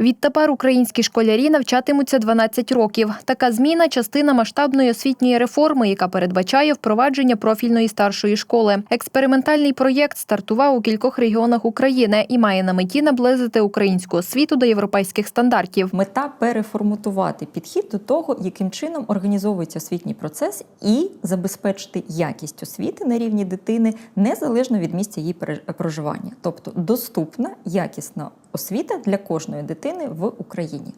Відтепер українські школярі навчатимуться 12 років. Така зміна частина масштабної освітньої реформи, яка передбачає впровадження профільної старшої школи. Експериментальний проєкт стартував у кількох регіонах України і має на меті наблизити українську освіту до європейських стандартів. Мета переформатувати підхід до того, яким чином організовується освітній процес, і забезпечити якість освіти на рівні дитини незалежно від місця її проживання, тобто доступна, якісна освіта для кожної дитини в Україні.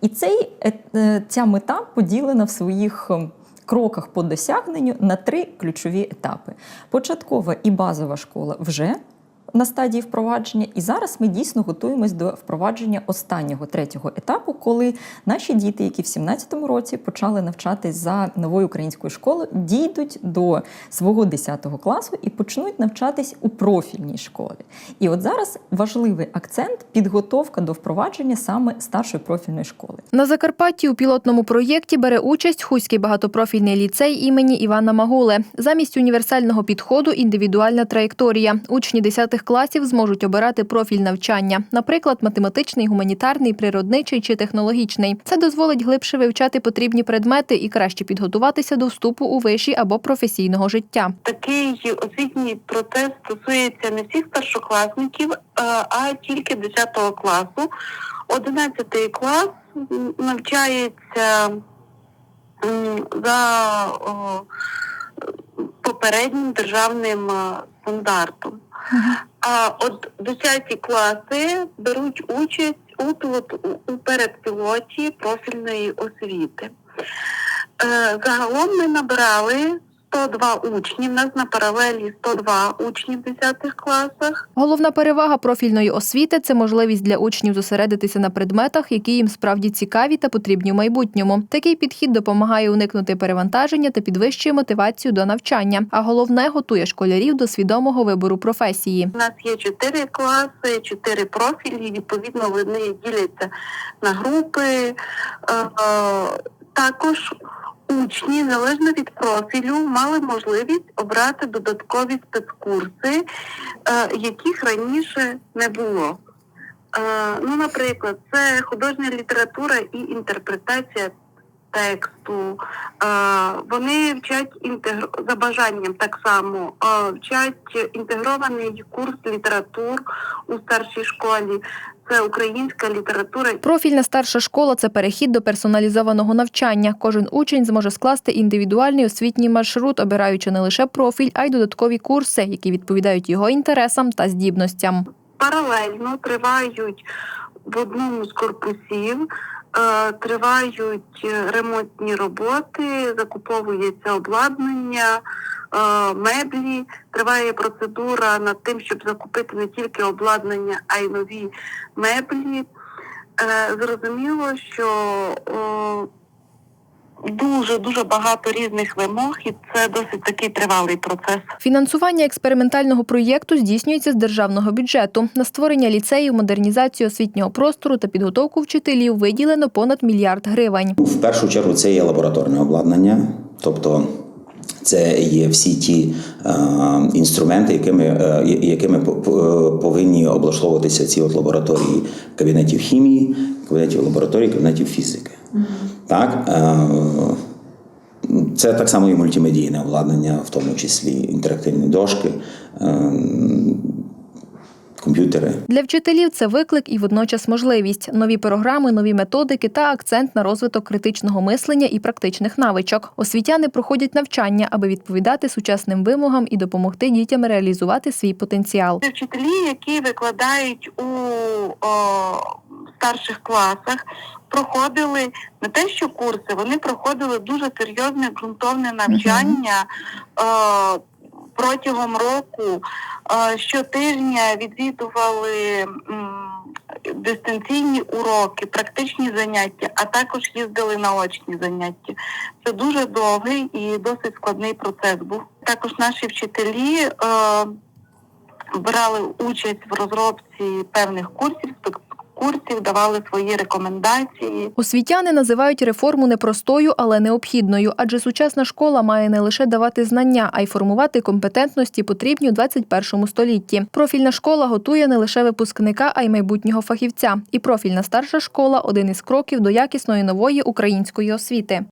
І цей, е, е, ця мета поділена в своїх. ем, Кроках по досягненню на три ключові етапи: початкова і базова школа вже на стадії впровадження, і зараз ми дійсно готуємось до впровадження останнього третього етапу, коли наші діти, які в 17-му році почали навчатись за новою українською школою, дійдуть до свого 10 класу і почнуть навчатись у профільній школі. І от зараз важливий акцент підготовка до впровадження саме старшої профільної школи. На Закарпатті у пілотному проєкті бере участь Хуський багатопрофільний ліцей імені Івана Магули. Замість універсального підходу індивідуальна траєкторія. Учні 10 класів зможуть обирати профіль навчання, наприклад, математичний, гуманітарний, природничий чи технологічний. Це дозволить глибше вивчати потрібні предмети і краще підготуватися до вступу у виші або професійного життя. Такий освітній процес стосується не всіх першокласників, е, а тільки 10 класу. 11 клас навчається за попереднім державним е, стандартом. А от 10 класи беруть участь у, пілот- у передпілоті профільної освіти. Е, Загалом ми набрали 102 учні. У нас на паралелі 102 учні в 10 класах. Головна перевага профільної освіти це можливість для учнів зосередитися на предметах, які їм справді цікаві та потрібні в майбутньому. Такий підхід допомагає уникнути перевантаження та підвищує мотивацію до навчання. А головне готує школярів до свідомого вибору професії. У нас є 4 класи, 4 профілі. Відповідно, вони діляться на групи. Е, е, Також учні, залежно від профілю, мали можливість обрати додаткові спецкурси, е, яких раніше не було. Е, Ну, наприклад, це художня література і інтерпретація тексту. Е, Вони вчать інтегр... за бажанням так само вчать інтегрований курс літератур у старшій школі. Це українська література Профільна старша школа це перехід до персоналізованого навчання. Кожен учень зможе скласти індивідуальний освітній маршрут, обираючи не лише профіль, а й додаткові курси, які відповідають його інтересам та здібностям. паралельно тривають в одному з корпусів, тривають е, ремонтні роботи, закуповується обладнання, е, меблі. Триває процедура над тим, щоб закупити не тільки обладнання, а й нові меблі. Е, Зрозуміло, що дуже дуже багато різних вимог, і це досить такий тривалий процес. Фінансування експериментального проєкту здійснюється з державного бюджету. На створення ліцеїв, модернізацію освітнього простору та підготовку вчителів виділено понад мільярд гривень. В першу чергу це є лабораторне обладнання, тобто це є всі ті е, інструменти, якими, е, якими по- повинні облаштовуватися ці от лабораторії кабінетів хімії, кабінетів лабораторії, кабінетів фізики. Так, е, це так само і мультимедійне обладнання, в тому числі інтерактивні дошки, е, комп'ютери. Для вчителів це виклик і водночас можливість. Нові програми, нові методики та акцент на розвиток критичного мислення і практичних навичок. Освітяни проходять навчання, аби відповідати сучасним вимогам і допомогти дітям реалізувати свій потенціал. Це вчителі, які викладають у о, старших класах, проходили не те, що курси, вони проходили дуже серйозне ґрунтовне навчання. Е, Протягом року е, щотижня відвідували дистанційні уроки, практичні заняття, а також їздили на очні заняття. Це дуже довгий і досить складний процес був. Також наші вчителі е, брали участь в розробці певних курсів, курсів, давали свої рекомендації. Освітяни називають реформу непростою, але необхідною, адже сучасна школа має не лише давати знання, а й формувати компетентності, потрібні у 21 столітті. Профільна школа готує не лише випускника, а й майбутнього фахівця. І профільна старша школа один із кроків до якісної нової української освіти.